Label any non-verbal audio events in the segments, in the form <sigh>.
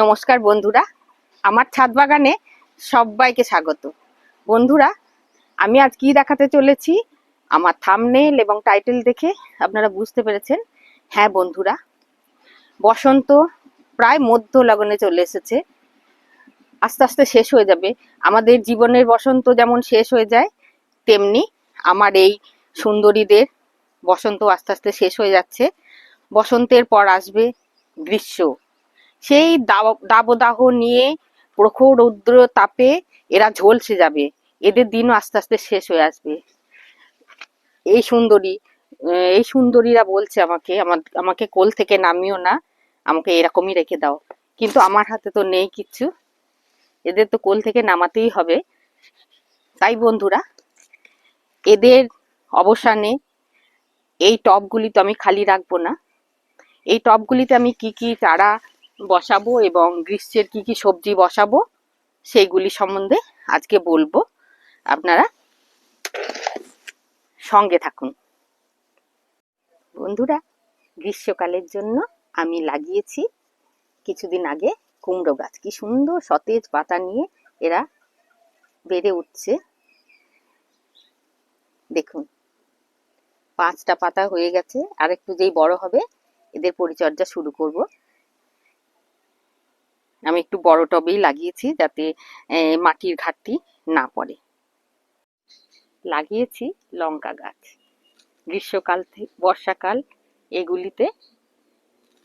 নমস্কার বন্ধুরা। আমার ছাদ বাগানে সবাইকে স্বাগত। বন্ধুরা, আমি আজ কি দেখাতে চলেছি? আমার থামনেল এবং টাইটেল দেখে আপনারা বুঝতে পেরেছেন। হ্যাঁ বন্ধুরা, বসন্ত প্রায় মধ্য লগনে চলে এসেছে। আস্তে আস্তে শেষ হয়ে যাবে। আমাদের জীবনের বসন্ত যেমন শেষ হয়ে যায়, তেমনি আমার এই সুন্দরীদের বসন্ত আস্তে আস্তে শেষ হয়ে যাচ্ছে। বসন্তের পর আসবে গ্রীষ্ম। সেই দাব- দাবদাহ নিয়ে প্রখর রৌদ্র তাপে এরা ঝলসে যাবে। এদের দিনও আস্তে আস্তে শেষ হয়ে আসবে। এই সুন্দরী এই সুন্দরীরা বলছে আমাকে, আমার, আমাকে কোল থেকে নামিও না, আমাকে এরকমই রেখে দাও। কিন্তু আমার হাতে তো নেই কিচ্ছু এদের তো কোল থেকে নামাতেই হবে। তাই বন্ধুরা, এদের অবসানে এই টবগুলি তো আমি খালি রাখব না। এই টবগুলিতে আমি কি কি চারা বসাবো এবং গ্রীষ্মের কি কি সবজি বসাবো সেইগুলি সম্বন্ধে আজকে বলব। আপনারা সঙ্গে থাকুন। বন্ধুরা, গ্রীষ্মকালের জন্য আমি লাগিয়েছি কিছুদিন আগে কুমড়ো গাছ। কি সুন্দর সতেজ পাতা নিয়ে এরা বেড়ে উঠছে। দেখুন, পাঁচটা পাতা হয়ে গেছে। আর একটু যেই বড় হবে, এদের পরিচর্যা শুরু করব। আমি একটু বড় টবেই লাগিয়েছি যাতে মাটির ঘাটতি না পড়ে। লাগিয়েছি লঙ্কা গাছ। গ্রীষ্মকাল থেকে বর্ষাকাল এগুলিতে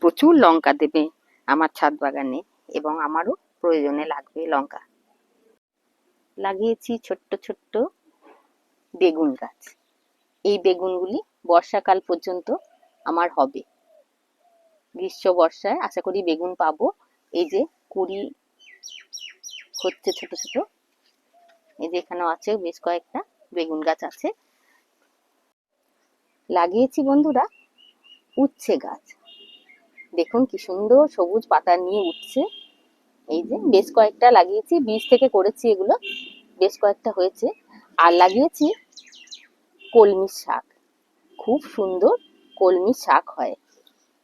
প্রচুর লঙ্কা দেবে আমার ছাদ বাগানে এবং আমারও প্রয়োজনে লাগবে লঙ্কা। লাগিয়েছি ছোট্ট ছোট্ট বেগুন গাছ। এই বেগুনগুলি বর্ষাকাল পর্যন্ত আমার হবে। গ্রীষ্ম বর্ষায় আশা করি বেগুন পাবো। এই যে কুড়ি হচ্ছে ছোট ছোট। এই যে এখানেও আছে, বেশ কয়েকটা বেগুন গাছ আছে। লাগিয়েছি বন্ধুরা, উচ্ছে গাছ। দেখুন কি সুন্দর সবুজ পাতা নিয়ে উঠছে। এই যে বেশ কয়েকটা লাগিয়েছি, বীজ থেকে করেছি এগুলো। বেশ কয়েকটা হয়েছে। আর লাগিয়েছি কলমি শাক। খুব সুন্দর কলমি শাক হয়।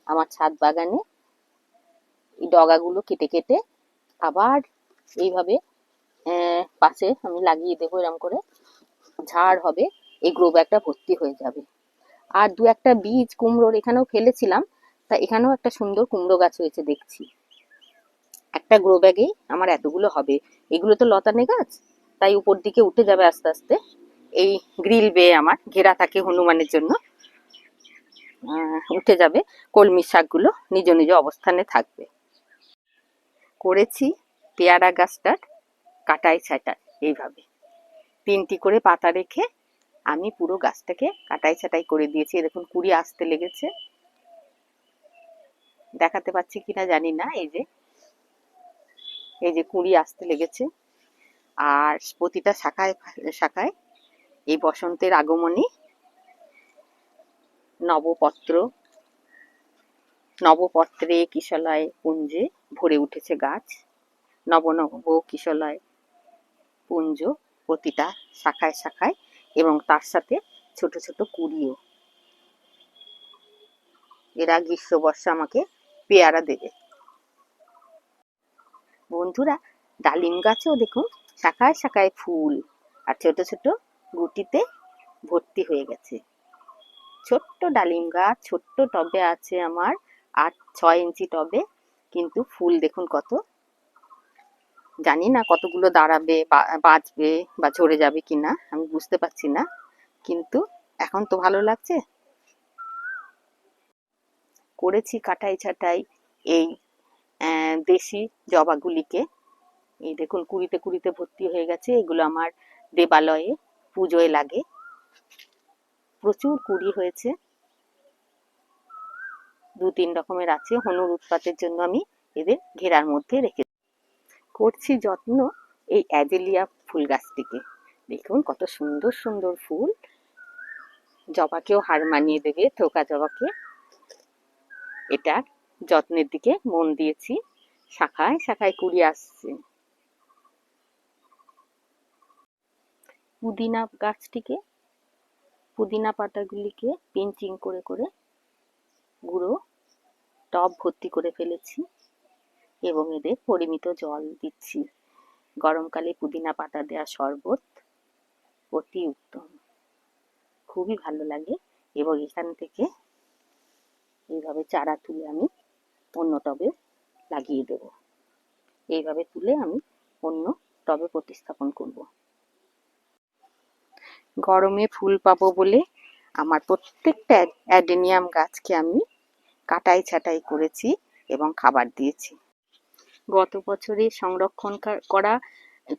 আমার ছাদ বাগানে এই ডগাগুলো কেটে কেটে আবার এইভাবে পাশে আমি লাগিয়ে দেবো এরকম করে, ঝাড় হবে, এই গ্রো ব্যাগটা ভর্তি হয়ে যাবে। আর দু একটা বীজ কুমড়োর এখানেও ফেলেছিলাম, তা এখানেও একটা সুন্দর কুমড়ো গাছ হয়েছে দেখছি। একটা গ্রো ব্যাগেই আমার এতগুলো হবে। এগুলো তো লতানে গাছ, তাই উপর দিকে উঠে যাবে আস্তে আস্তে। এই গ্রিল বেয়ে আমার, ঘেরা থাকে হনুমানের জন্য। উঠে যাবে, কলমি শাকগুলো নিজ নিজ অবস্থানে থাকবে। করেছি, পেয়ারা গাছটার কাটাই ছাটাই এইভাবে। তিনটি করে পাতা রেখে আমি পুরো গাছটাকে কাটাই ছাটাই করে দিয়েছি। দেখুন, কুড়ি আসতে লেগেছে। দেখাতে পাচ্ছি কিনা জানি না, এই যে। এই যে কুড়ি আসতে লেগেছে। আর প্রতিটা শাখায় শাখায় এই বসন্তের আগমনী নবপত্র নবপত্রে কিশলয় পুঞ্জে ভরে উঠেছে গাছ। নব নব কিশলয় পুঞ্জ প্রতিটা শাখায় শাখায় এবং তার সাথে ছোট ছোট কুড়িও। এরা গ্রীষ্ম বর্ষা আমাকে পেয়ারা দেবে। বন্ধুরা, ডালিম গাছেও দেখুন শাখায় শাখায় ফুল আর ছোট ছোট গুটিতে ভর্তি হয়ে গেছে। ছোট্ট ডালিম গাছ, ছোট্ট টবে আছে আমার আট, ছয় ইঞ্চি টবে, কিন্তু ফুল দেখুন কত। জানি না কতগুলো দাঁড়াবে বাঁচবে বা ঝরে যাবে কিনা, আমি বুঝতে পারছি না, কিন্তু এখন তো ভালো লাগছে। করেছি কাটাই ছাটাই এই দেশি জবাগুলিকে। এই দেখুন, কুড়িতে কুড়িতে ভর্তি হয়ে গেছে, এগুলো আমার দেবালয়ে পুজোয় লাগে। প্রচুর কুড়ি হয়েছে। দু তিন রকমের আছে। হনুর উৎপাতের জন্য আমি এদের ঘেরার মধ্যে রেখে করছি যত্ন এই অ্যাজেলিয়া ফুল গাছটিকে। দেখুন কত সুন্দর সুন্দর ফুল। জবাকেও হার মানিয়ে দেবে, থোকা জবাকে। এটার যত্নের দিকে মন দিয়েছি। শাখায় শাখায় কুড়ি আসছে। পুদিনা গাছটিকে, পুদিনা পাতাগুলিকে পিঞ্চিং করে করে গুঁড়ো টব ভর্তি করে ফেলেছি এবং এদের পরিমিত জল দিচ্ছি। গরমকালে পুদিনা পাতা দেওয়া শরবত অতি উত্তম। খুবই ভালো লাগে এবং এখান থেকে এইভাবে চারা তুলে আমি অন্য টবে লাগিয়ে দেব। এইভাবে তুলে আমি অন্য টবে প্রতিস্থাপন করব। গরমে ফুল পাবো বলে আমার প্রত্যেকটা অ্যাডেনিয়াম গাছকে আমি কাটাই ছাটাই করেছি এবং খাবার দিয়েছি। গত বছরে সংরক্ষণ করা,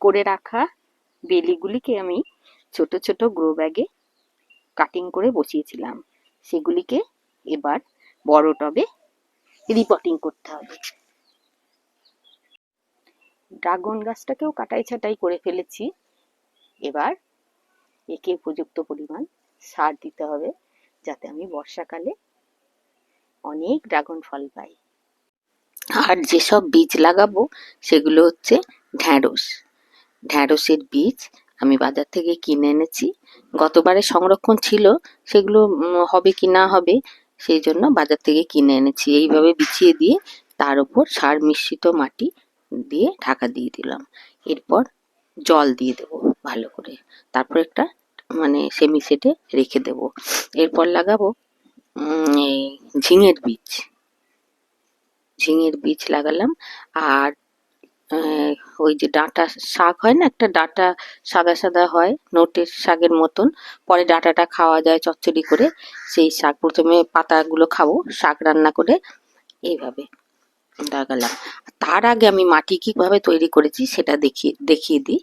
করে রাখা বেলিগুলিকে আমি ছোট ছোট গ্রো ব্যাগে কাটিং করে বসিয়েছিলাম। সেগুলিকে এবার বড় টবে রিপোর্টিং করতে হবে। ড্রাগন গাছটাকেও কাটাই ছাটাই করে ফেলেছি। এবার একে উপযুক্ত পরিমাণ সার দিতে হবে যাতে আমি বর্ষাকালে অনেক ড্রাগন ফল পাই। আর যেসব বীজ লাগাবো, সেগুলো হচ্ছে ঢ্যাঁড়স। ঢ্যাঁড়সের বীজ আমি বাজার থেকে কিনে এনেছি। গতবারে সংরক্ষণ ছিল, সেগুলো হবে কি না হবে, সেই জন্য বাজার থেকে কিনে এনেছি। এইভাবে বিছিয়ে দিয়ে তার উপর সার মিশ্রিত মাটি দিয়ে ঢাকা দিয়ে দিলাম। এরপর জল দিয়ে দেবো ভালো করে। তারপর একটা মানে সেমি সেটে রেখে দেবো। এরপর লাগাবো এই ঝিঙের বীজ। ঝিঙের বীজ লাগালাম। আর ওই যে ডাঁটা শাক হয় না, একটা ডাঁটা সাদা সাদা হয়, নোটের শাকের মতন। পরে ডাঁটাটা খাওয়া যায় চচ্চড়ি করে। সেই শাক প্রথমে পাতাগুলো খাব, শাক রান্না করে এইভাবে লাগালাম। তার আগে আমি মাটি কীভাবে তৈরি করেছি সেটা দেখিয়ে দেখিয়ে দিই।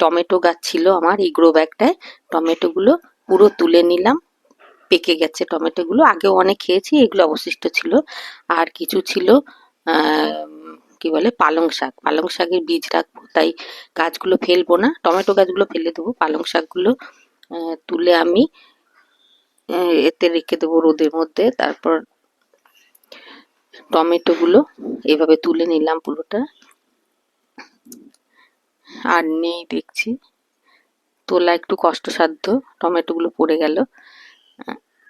টমেটো গাছ ছিল আমার এই গ্রো ব্যাগটায়। টমেটোগুলো পুরো তুলে নিলাম। পেকে গেছে টমেটোগুলো। আগেও অনেক খেয়েছি, এগুলো অবশিষ্ট ছিল। আর কিছু ছিল কি বলে, পালং শাক। পালং শাকের বীজ রাখব, তাই গাছগুলো ফেলব না। টমেটো গাছগুলো ফেলে দেবো, পালং শাকগুলো তুলে আমি এতে রেখে দেবো রোদের মধ্যে। তারপর টমেটোগুলো এভাবে তুলে নিলাম পুরোটা। আর নেই দেখছি। তোলা একটু কষ্টসাধ্য, টমেটোগুলো পড়ে গেল।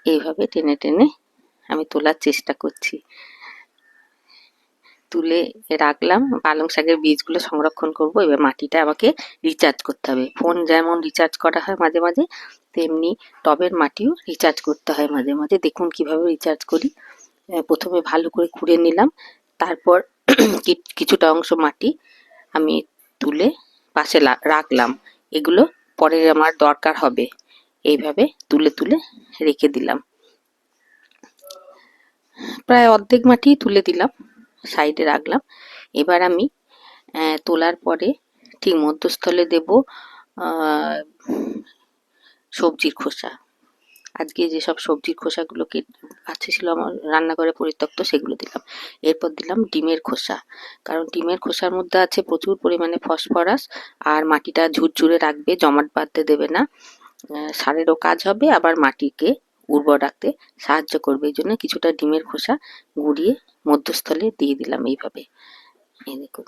এইভাবে টেনে টেনে আমি তোলার চেষ্টা করছি। তুলে রাখলাম, পালং শাকের বীজগুলো সংরক্ষণ করব, এবার মাটিটা আমাকে রিচার্জ করতে হবে। ফোন যেমন রিচার্জ করা হয় মাঝে মাঝে, তেমনি টবের মাটিও রিচার্জ করতে হয় মাঝে মাঝে। দেখুন কীভাবে রিচার্জ করি। প্রথমে ভালো করে খুঁড়ে নিলাম, তারপর <clears throat> কিছুটা অংশ মাটি আমি তুলে পাশে রাখলাম। এগুলো পরে আমার দরকার হবে। এইভাবে তুলে তুলে রেখে দিলাম। প্রায় অর্ধেক মাটি তুলে দিলাম, সাইডে রাখলাম। এবার আমি তোলার পরে ঠিক মধ্যস্থলে দেব সবজির খোসা। আজকে যেসব সবজির খোসাগুলো আছে ছিল আমার রান্নাঘরে পরিত্যক্ত, সেগুলো দিলাম। এরপর দিলাম ডিমের খোসা। কারণ ডিমের খোসার মধ্যে আছে প্রচুর পরিমাণে ফসফরাস, আর মাটিটা ঝুরঝুরে রাখবে, জমাট বাঁধতে দেবে না। সারেরও কাজ হবে, আবার মাটিকে উর্বর রাখতে সাহায্য করবে। এই জন্য কিছুটা ডিমের খোসা গুঁড়িয়ে মধ্যস্থলে দিয়ে দিলাম এইভাবে। এই দেখুন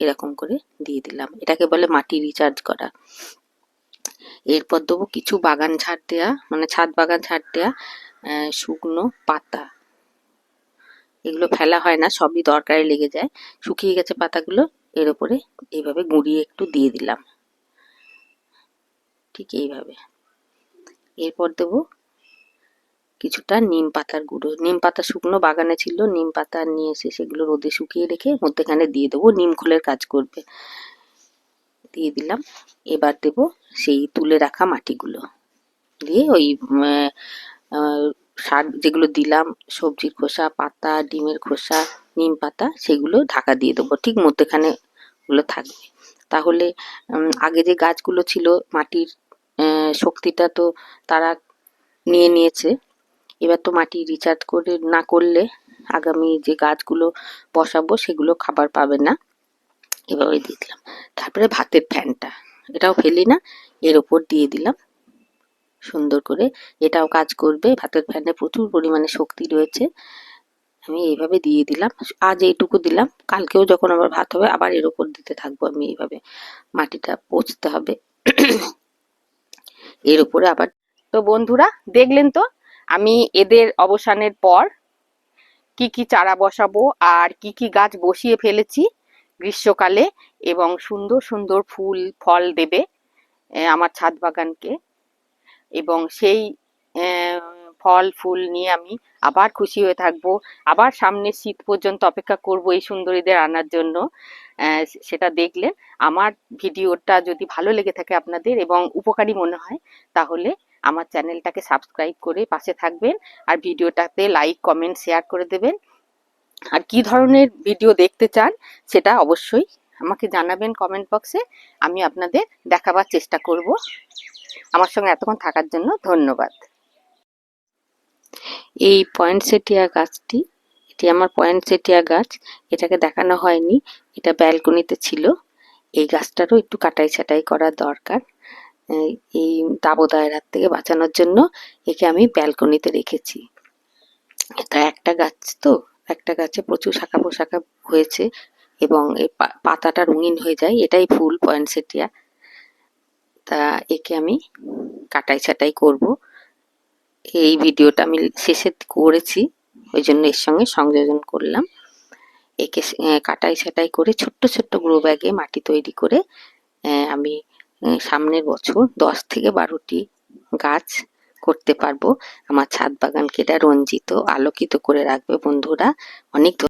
এরকম করে দিয়ে দিলাম। এটাকে বলে মাটি রিচার্জ করা। এরপর দেবো কিছু বাগান ঝাড় দেয়া মানে ছাদ বাগান ঝাড় দেয়া শুকনো পাতা। এগুলো ফেলা হয় না, সবই দরকারে লেগে যায়। শুকিয়ে গেছে পাতাগুলো, এর উপরে এইভাবে গুঁড়িয়ে একটু দিয়ে দিলাম। ঠিক এইভাবে। এরপর দেবো কিছুটা নিম পাতার গুঁড়ো। নিম পাতা শুকনো বাগানে ছিল, নিম পাতা নিয়ে এসে সেগুলো রোদে শুকিয়ে রেখে মধ্যেখানে দিয়ে দেবো, নিম খোলের কাজ করবে। দিয়ে দিলাম। এবার দেব সেই তুলে রাখা মাটিগুলো। দিয়ে ওই শাক যেগুলো দিলাম, সবজির খোসা, পাতা, ডিমের খোসা, নিম পাতা, সেগুলো ঢাকা দিয়ে দেবো। ঠিক মধ্যেখানে গুলো থাকবে। তাহলে আগে যে গাছগুলো ছিল মাটির শক্তিটা তো তারা নিয়ে নিয়েছে। এবার তো মাটি রিচার্জ করে না করলে আগামী যে গাছগুলো বসাবো সেগুলো খাবার পাবে না। এভাবে দিয়ে দিলাম তারপরে ভাতের ফ্যানটা, এটাও ফেলি না, এর ওপর দিয়ে দিলাম। সুন্দর করে এটাও কাজ করবে, ভাতের ফ্যানে প্রচুর পরিমাণে শক্তি রয়েছে। আমি এইভাবে দিয়ে দিলাম, আজ এইটুকু দিলাম, কালকেও যখন আবার ভাত হবে আবার এর ওপর দিতে থাকব আমি এইভাবে। মাটিটা পচতে হবে। এর উপরে আবার। তো বন্ধুরা, দেখলেন তো, আমি এদের অবসানের পর কি কি চারা বসাবো আর কি কি গাছ বসিয়ে ফেলেছি গ্রীষ্মকালে এবং সুন্দর সুন্দর ফুল, ফল দেবে আমার ছাদ বাগানকে। এবং সেই ফল, ফুল নিয়ে আমি আবার খুশি হয়ে থাকব। আবার সামনে শীত পর্যন্ত অপেক্ষা করব এই সুন্দরীদের আনার জন্য। সেটা দেখলে আমার ভিডিওটা যদি ভালো লেগে থাকে আপনাদের এবং উপকারী মনে হয়, তাহলে আমার চ্যানেলটাকে সাবস্ক্রাইব করে পাশে থাকবেন আর ভিডিওটাতে লাইক, কমেন্ট, শেয়ার করে দেবেন। আর কি ধরনের ভিডিও দেখতে চান সেটা অবশ্যই আমাকে জানাবেন কমেন্ট বক্সে, আমি আপনাদের দেখাবার চেষ্টা করব। আমার সঙ্গে এতক্ষণ থাকার জন্য ধন্যবাদ। এই পয়েন্টসেটিয়া গাছটি এটি আমার পয়েন্টসেটিয়া গাছ। এটাকে দেখানো হয়নি, এটা ব্যালকনিতে ছিল। এই গাছটারও একটু কাটাই ছাটাই করা দরকার এই দাবদাহের হাত থেকে বাঁচানোর জন্য একে আমি ব্যালকনিতে রেখেছি। এটা একটা গাছ তো, একটা গাছে প্রচুর শাখা পোশাখা হয়েছে এবং এই পাতাটা রঙিন হয়ে যায়, এটাই ফুল পয়েন্টসেটিয়া তা একে আমি কাটাই ছাটাই করব। এই ভিডিওটা আমি শেষে করেছি। ওই জন্য এর সঙ্গে সংযোজন করলাম। একে কাটাই ছাটাই করে ছোট্ট ছোট্ট গ্রো ব্যাগে মাটি তৈরি করে আমি সামনের বছর দশ থেকে বারোটি গাছ করতে পারব। আমার ছাদ বাগানকে এটা রঞ্জিত, আলোকিত করে রাখবে। বন্ধুরা, অনেক